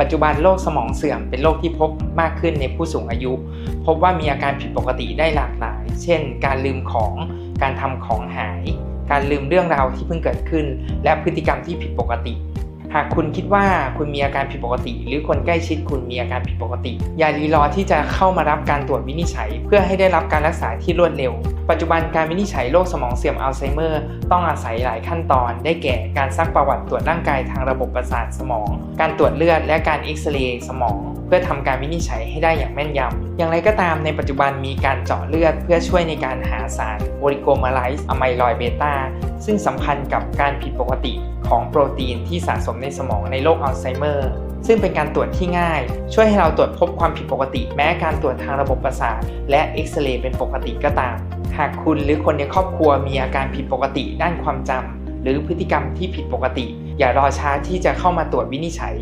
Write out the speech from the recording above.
ปัจจุบันโรคสมองเสื่อมเป็นโรคที่พบมากขึ้นในผู้สูงอายุ พบว่ามีอาการผิดปกติได้หลากหลาย เช่น การลืมของ การทำของหาย การลืมเรื่องราวที่เพิ่งเกิดขึ้น และพฤติกรรมที่ผิดปกติ หากคุณคิดว่าคุณมีอาการผิดปกติ หรือคนใกล้ชิดคุณมีอาการผิดปกติ อย่ารีรอที่จะเข้ามารับการตรวจวินิจฉัย เพื่อให้ได้รับการรักษาที่รวดเร็ว ปัจจุบันการวินิจฉัยโรคสมองเสื่อมอัลไซเมอร์ต้องอาศัยหลายขั้นตอน ได้แก่การซักประวัติตรวจร่างกายทางระบบประสาทสมอง การตรวจเลือดและการเอ็กซเรย์สมอง เพื่อทำการวินิจฉัยให้ได้อย่างแม่นยำอย่างไรก็ตามในปัจจุบันมีการเจาะเลือด เพื่อช่วยในการหาสารโอริโกมาไลซ์อะไมลอยเบต้าซึ่งสัมพันธ์กับการผิดปกติของโปรตีนที่สะสมในสมองในโรคอัลไซเมอร์ซึ่งเป็นการตรวจที่ง่าย ช่วยให้เราตรวจพบความผิดปกติ แม้การตรวจทางระบบประสาทและเอ็กซเรย์เป็นปกติก็ตาม หากคุณหรือคนในครอบครัวมีอาการผิดปกติด้านความจำหรือพฤติกรรมที่ผิดปกติ อย่ารอช้าที่จะเข้ามาตรวจวินิจฉัย